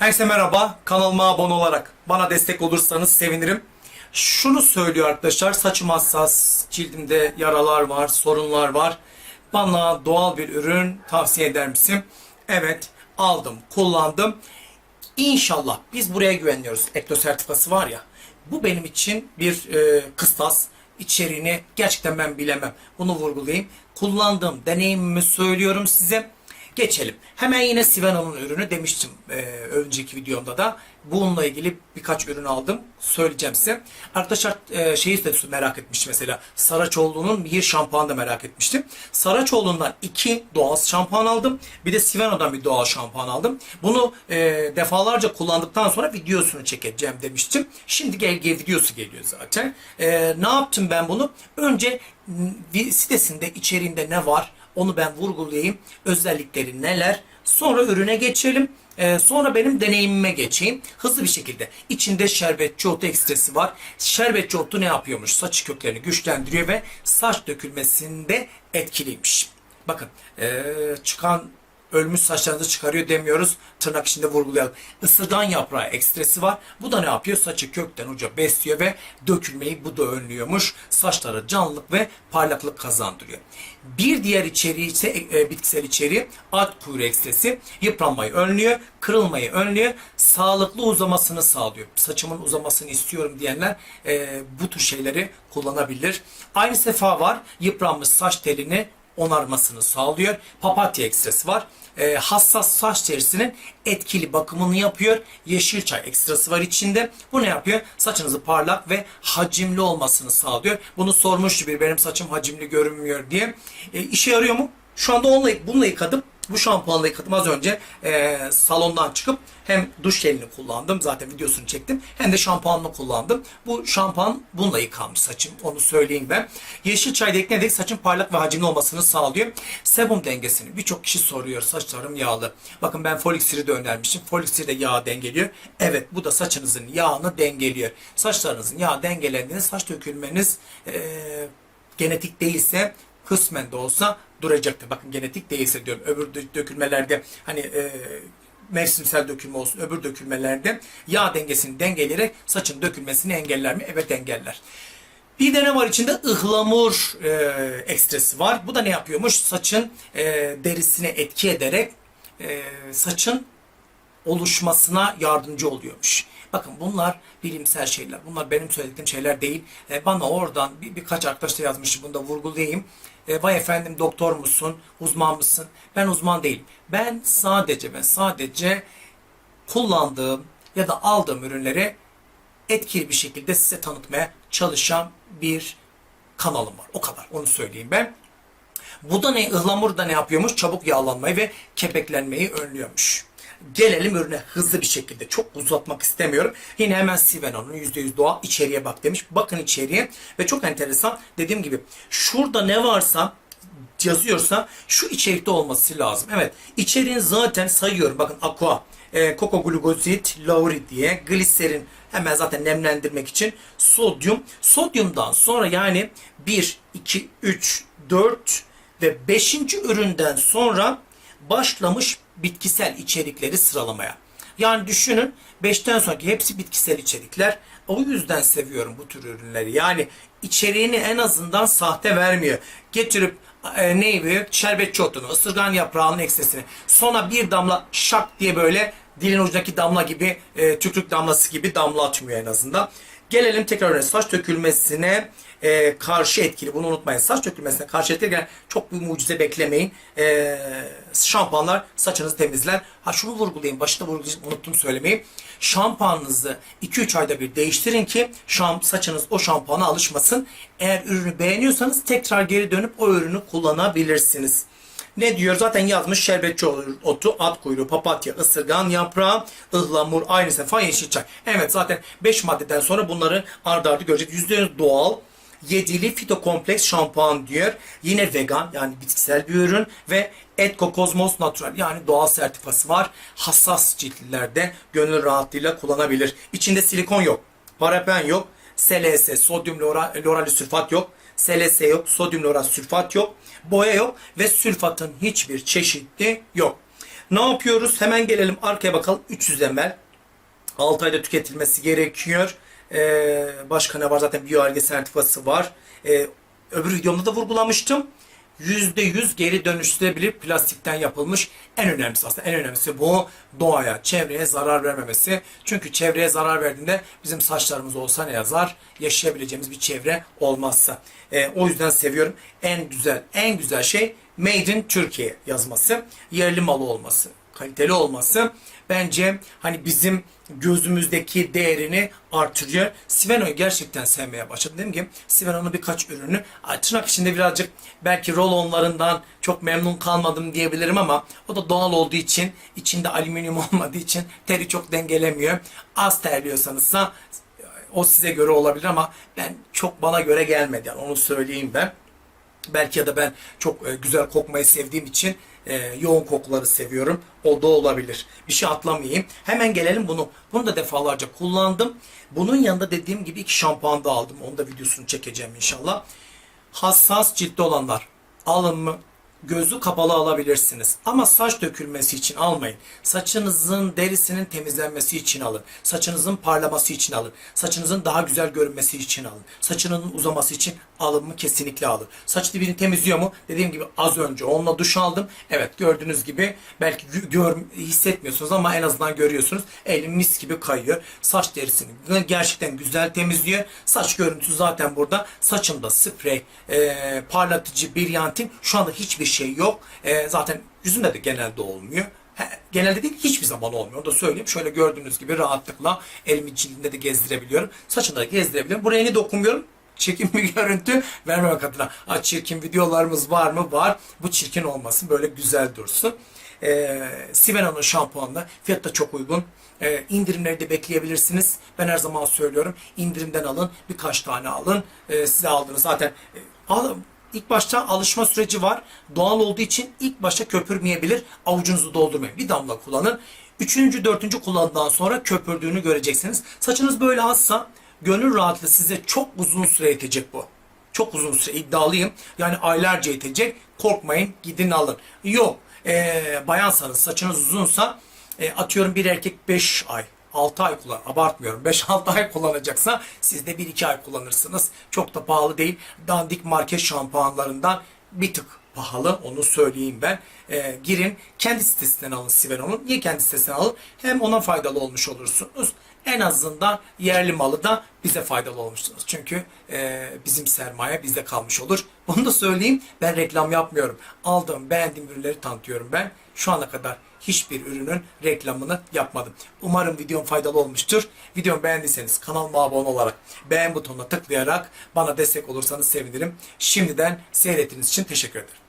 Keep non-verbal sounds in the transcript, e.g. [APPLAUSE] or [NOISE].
Herkese merhaba. Kanalıma abone olarak bana destek olursanız sevinirim. Şunu söylüyor arkadaşlar. Saçım hassas, cildimde yaralar var, sorunlar var. Bana doğal bir ürün tavsiye eder misin? Evet, aldım, kullandım. İnşallah biz buraya güveniyoruz. Ekto sertifikası var ya. Bu benim için bir e, kıstas. İçeriğini gerçekten ben bilemem. Bunu vurgulayayım. Kullandığım deneyimimi söylüyorum size. Geçelim. Hemen yine Siveno'nun ürünü demiştim e, önceki videomda da. Bununla ilgili birkaç ürün aldım. Söyleyeceğim size. Arkadaşlar e, şeyi de merak etmiştim mesela. Saraçoğlu'nun bir şampuanı da merak etmiştim. Saraçoğlu'ndan iki doğal şampuan aldım. Bir de Siveno'dan bir doğal şampuan aldım. Bunu e, defalarca kullandıktan sonra videosunu çekeceğim demiştim. Şimdi gel, gel videosu geliyor zaten. E, ne yaptım ben bunu? Önce sitesinde içeriğinde ne var? Onu ben vurgulayayım. Özellikleri neler? Sonra ürüne geçelim. Ee, sonra benim deneyimime geçeyim. Hızlı bir şekilde. İçinde şerbetçi otu ekstresi var. Şerbetçi otu ne yapıyormuş? Saç köklerini güçlendiriyor ve saç dökülmesinde etkiliymiş. Bakın ee, çıkan ölmüş saçlarınızı çıkarıyor demiyoruz. Tırnak içinde vurgulayalım. Isırgan yaprağı ekstresi var. Bu da ne yapıyor? Saçı kökten uca besliyor ve dökülmeyi bu da önlüyormuş. Saçlara canlılık ve parlaklık kazandırıyor. Bir diğer içeriği ise e, bitkisel içeriği at kuyruğu ekstresi. Yıpranmayı önlüyor, kırılmayı önlüyor, sağlıklı uzamasını sağlıyor. Saçımın uzamasını istiyorum diyenler e, bu tür şeyleri kullanabilir. Aynı sefa var. Yıpranmış saç telini onarmasını sağlıyor. Papatya ekstrası var. Ee, hassas saç derisinin etkili bakımını yapıyor. Yeşil çay ekstrası var içinde. Bu ne yapıyor? Saçınızı parlak ve hacimli olmasını sağlıyor. Bunu sormuştu bir benim saçım hacimli görünmüyor diye. E, işe yarıyor mu? Şu anda onunla, bununla yıkadım. Bu şampuanla yıkadım az önce e, salondan çıkıp hem duş jelini kullandım zaten videosunu çektim hem de şampuanla kullandım. Bu şampuan bununla yıkanmış saçım onu söyleyeyim ben. Yeşil çay da ekleyerek saçın parlak ve hacimli olmasını sağlıyor. Sebum dengesini birçok kişi soruyor saçlarım yağlı. Bakın ben foliksiri de önermiştim. Foliksiri de yağ dengeliyor. Evet bu da saçınızın yağını dengeliyor. Saçlarınızın yağ dengelendiğinde saç dökülmeniz e, genetik değilse kısmen de olsa duracaktır. Bakın genetik değilse diyorum. Öbür dö- dökülmelerde hani e, mevsimsel dökülme olsun öbür dökülmelerde yağ dengesini dengeleyerek saçın dökülmesini engeller mi? Evet engeller. Bir de var içinde? ıhlamur e, ekstresi var. Bu da ne yapıyormuş? Saçın e, derisine etki ederek e, saçın oluşmasına yardımcı oluyormuş. Bakın bunlar bilimsel şeyler. Bunlar benim söylediğim şeyler değil. E, bana oradan bir, birkaç arkadaş da yazmıştı. Bunu da vurgulayayım. E, vay efendim doktor musun? Uzman mısın? Ben uzman değilim. Ben sadece ben sadece kullandığım ya da aldığım ürünleri etkili bir şekilde size tanıtmaya çalışan bir kanalım var. O kadar. Onu söyleyeyim ben. Bu da ne? Ihlamur da ne yapıyormuş? Çabuk yağlanmayı ve kepeklenmeyi önlüyormuş. Gelelim ürüne hızlı bir şekilde. Çok uzatmak istemiyorum. Yine hemen Siveno'nun %100 doğal içeriye bak demiş. Bakın içeriye ve çok enteresan. Dediğim gibi şurada ne varsa yazıyorsa şu içerikte olması lazım. Evet içeriğin zaten sayıyorum. Bakın aqua, e, koko glukozit, laurit diye, gliserin hemen zaten nemlendirmek için sodyum. Sodyumdan sonra yani 1, 2, 3, 4 ve 5. üründen sonra başlamış bitkisel içerikleri sıralamaya. Yani düşünün 5'ten sonraki hepsi bitkisel içerikler. O yüzden seviyorum bu tür ürünleri. Yani içeriğini en azından sahte vermiyor. Getirip e, neyi veriyor? Şerbetçi otunu, ısırgan yaprağının eksesini. Sonra bir damla şak diye böyle dilin ucundaki damla gibi, e, tükürük damlası gibi damla atmıyor en azından. Gelelim tekrar saç dökülmesine e, karşı etkili. Bunu unutmayın. Saç dökülmesine karşı etkili. Yani çok bir mucize beklemeyin. E, şampuanlar saçınızı temizler. Ha şunu vurgulayayım. Başta vurgulayayım. Unuttum söylemeyi. Şampuanınızı 2-3 ayda bir değiştirin ki şam, saçınız o şampuana alışmasın. Eğer ürünü beğeniyorsanız tekrar geri dönüp o ürünü kullanabilirsiniz. Ne diyor? Zaten yazmış şerbetçi otu, at kuyruğu, papatya, ısırgan yaprağı, ıhlamur, aynı sefa yeşil çay. Evet zaten 5 maddeden sonra bunları ardı ardı göreceğiz. %100 doğal, yedili fitokompleks şampuan diyor. Yine vegan yani bitkisel bir ürün ve Etko Kozmos Natural yani doğal sertifikası var. Hassas ciltlilerde gönül rahatlığıyla kullanabilir. İçinde silikon yok, paraben yok, SLS, sodyum lora, lorali sülfat yok. SLS yok, sodyum loral sülfat yok, boya yok ve sülfatın hiçbir çeşidi yok. Ne yapıyoruz? Hemen gelelim arkaya bakalım. 300 ml. 6 ayda tüketilmesi gerekiyor. Ee, başka ne var? Zaten biyoerge sertifikası var. Ee, öbür videomda da vurgulamıştım. %100 geri dönüştürülebilir plastikten yapılmış. En önemlisi aslında en önemlisi bu doğaya, çevreye zarar vermemesi. Çünkü çevreye zarar verdiğinde bizim saçlarımız olsa ne yazar? Yaşayabileceğimiz bir çevre olmazsa. Ee, o yüzden seviyorum. En güzel, en güzel şey Made in Türkiye yazması. Yerli malı olması kaliteli olması bence hani bizim gözümüzdeki değerini artırıyor. Siveno'yu gerçekten sevmeye başladım. Dedim ki Siveno'nun birkaç ürünü tırnak içinde birazcık belki roll-onlarından çok memnun kalmadım diyebilirim ama o da doğal olduğu için içinde alüminyum [LAUGHS] olmadığı için teri çok dengelemiyor. Az terliyorsanızsa o size göre olabilir ama ben çok bana göre gelmedi. Yani onu söyleyeyim ben. Belki ya da ben çok e, güzel kokmayı sevdiğim için e, yoğun kokuları seviyorum. O da olabilir. Bir şey atlamayayım. Hemen gelelim bunu. Bunu da defalarca kullandım. Bunun yanında dediğim gibi iki şampuan da aldım. Onu da videosunu çekeceğim inşallah. Hassas ciltte olanlar alın mı? Gözü kapalı alabilirsiniz. Ama saç dökülmesi için almayın. Saçınızın derisinin temizlenmesi için alın. Saçınızın parlaması için alın. Saçınızın daha güzel görünmesi için alın. Saçının uzaması için alın mı? Kesinlikle alın. Saç dibini temizliyor mu? Dediğim gibi az önce onunla duş aldım. Evet gördüğünüz gibi belki gö- gör, hissetmiyorsunuz ama en azından görüyorsunuz. Elim mis gibi kayıyor. Saç derisini gerçekten güzel temizliyor. Saç görüntüsü zaten burada. Saçımda sprey, e, parlatıcı, biryantin şu anda hiçbir şey yok. E, zaten yüzümde de genelde olmuyor. Genelde değil hiçbir zaman olmuyor. Onu da söyleyeyim. Şöyle gördüğünüz gibi rahatlıkla elimi cildimde de gezdirebiliyorum. Saçımda da gezdirebiliyorum. Buraya ne dokunmuyorum? Çirkin bir [LAUGHS] görüntü vermemek adına. Ha, çirkin videolarımız var mı? Var. Bu çirkin olmasın. Böyle güzel dursun. Ee, Siveno'nun şampuanı fiyat da çok uygun. Ee, indirimleri de bekleyebilirsiniz. Ben her zaman söylüyorum. indirimden alın. Birkaç tane alın. Ee, size aldığınız zaten e, al, İlk başta alışma süreci var. Doğal olduğu için ilk başta köpürmeyebilir. Avucunuzu doldurmayın. Bir damla kullanın. Üçüncü, dördüncü kullandıktan sonra köpürdüğünü göreceksiniz. Saçınız böyle azsa gönül rahatlığı size çok uzun süre yetecek bu. Çok uzun süre iddialıyım. Yani aylarca yetecek. Korkmayın gidin alın. Yok ee, bayansanız saçınız uzunsa e, atıyorum bir erkek 5 ay 6 ay kullan, abartmıyorum. 5-6 ay kullanacaksa siz de 1-2 ay kullanırsınız. Çok da pahalı değil. Dandik market şampuanlarından bir tık pahalı onu söyleyeyim ben. Ee, girin kendi sitesinden alın Siveno'nun. Niye kendi sitesinden alın? Hem ona faydalı olmuş olursunuz. En azından yerli malı da bize faydalı olmuşsunuz. Çünkü e, bizim sermaye bizde kalmış olur. [LAUGHS] Onu da söyleyeyim. Ben reklam yapmıyorum. Aldığım, beğendiğim ürünleri tanıtıyorum ben. Şu ana kadar hiçbir ürünün reklamını yapmadım. Umarım videom faydalı olmuştur. Videomu beğendiyseniz kanalıma abone olarak beğen butonuna tıklayarak bana destek olursanız sevinirim. Şimdiden seyrettiğiniz için teşekkür ederim.